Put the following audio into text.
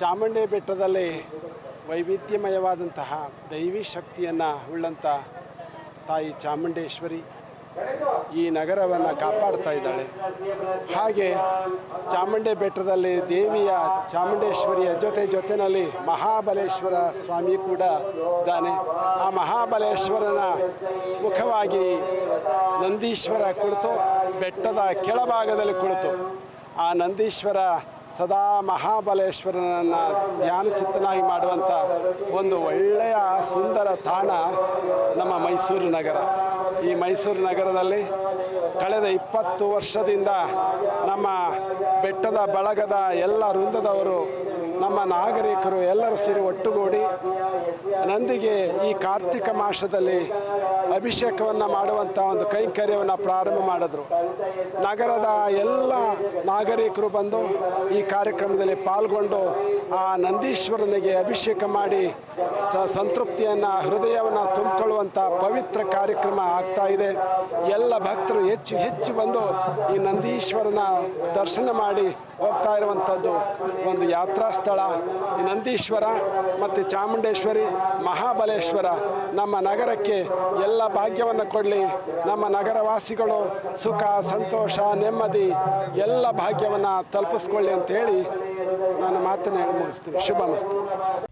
ಚಾಮುಂಡಿ ಬೆಟ್ಟದಲ್ಲಿ ವೈವಿಧ್ಯಮಯವಾದಂತಹ ದೈವಿ ಶಕ್ತಿಯನ್ನು ಉಳ್ಳಂಥ ತಾಯಿ ಚಾಮುಂಡೇಶ್ವರಿ ಈ ನಗರವನ್ನು ಕಾಪಾಡ್ತಾ ಇದ್ದಾಳೆ. ಹಾಗೆ ಚಾಮುಂಡಿ ಬೆಟ್ಟದಲ್ಲಿ ದೇವಿಯ ಚಾಮುಂಡೇಶ್ವರಿಯ ಜೊತೆ ಜೊತೆಯಲ್ಲಿ ಮಹಾಬಲೇಶ್ವರ ಸ್ವಾಮಿ ಕೂಡ ಇದ್ದಾನೆ. ಆ ಮಹಾಬಲೇಶ್ವರನ ಮುಖವಾಗಿ ನಂದೀಶ್ವರ ಕುಳಿತು, ಬೆಟ್ಟದ ಕೆಳಭಾಗದಲ್ಲಿ ಕುಳಿತು. ಆ ನಂದೀಶ್ವರ ಸದಾ ಮಹಾಬಲೇಶ್ವರನನ್ನು ಧ್ಯಾನಚಿತ್ತನಾಗಿ ಮಾಡುವಂಥ ಒಂದು ಒಳ್ಳೆಯ ಸುಂದರ ತಾಣ ನಮ್ಮ ಮೈಸೂರು ನಗರ. ಈ ಮೈಸೂರು ನಗರದಲ್ಲಿ ಕಳೆದ ಇಪ್ಪತ್ತು ವರ್ಷದಿಂದ ನಮ್ಮ ಬೆಟ್ಟದ ಬಳಗದ ಎಲ್ಲ ವೃಂದದವರು ನಮ್ಮ ನಾಗರಿಕರು ಎಲ್ಲರೂ ಸೇರಿ ಒಟ್ಟುಗೂಡಿ ನಂದಿಗೆ ಈ ಕಾರ್ತಿಕ ಮಾಸದಲ್ಲಿ ಅಭಿಷೇಕವನ್ನು ಮಾಡುವಂಥ ಒಂದು ಕೈಂಕರ್ಯವನ್ನು ಪ್ರಾರಂಭ ಮಾಡಿದ್ರು. ನಗರದ ಎಲ್ಲ ನಾಗರಿಕರು ಬಂದು ಈ ಕಾರ್ಯಕ್ರಮದಲ್ಲಿ ಪಾಲ್ಗೊಂಡು ಆ ನಂದೀಶ್ವರನಿಗೆ ಅಭಿಷೇಕ ಮಾಡಿ ತ ಸಂತೃಪ್ತಿಯನ್ನು, ಹೃದಯವನ್ನು ತುಂಬಿಕೊಳ್ಳುವಂಥ ಪವಿತ್ರ ಕಾರ್ಯಕ್ರಮ ಆಗ್ತಾ ಇದೆ. ಎಲ್ಲ ಭಕ್ತರು ಹೆಚ್ಚು ಹೆಚ್ಚು ಬಂದು ಈ ನಂದೀಶ್ವರನ ದರ್ಶನ ಮಾಡಿ ಹೋಗ್ತಾ ಇರುವಂಥದ್ದು ಒಂದು ಯಾತ್ರಾ ಸ್ಥಳ. ಈ ನಂದೀಶ್ವರ ಮತ್ತು ಚಾಮುಂಡೇಶ್ವರಿ, ಮಹಾಬಲೇಶ್ವರ ನಮ್ಮ ನಗರಕ್ಕೆ ಎಲ್ಲ ಭಾಗ್ಯವನ್ನು ಕೊಡಲಿ. ನಮ್ಮ ನಗರವಾಸಿಗಳು ಸುಖ, ಸಂತೋಷ, ನೆಮ್ಮದಿ ಎಲ್ಲ ಭಾಗ್ಯವನ್ನು ತಲುಪಿಸ್ಕೊಳ್ಳಿ ಅಂತ ಹೇಳಿ ನಾನು ಮಾತನ್ನು शुभमस्तु शुभमस्तु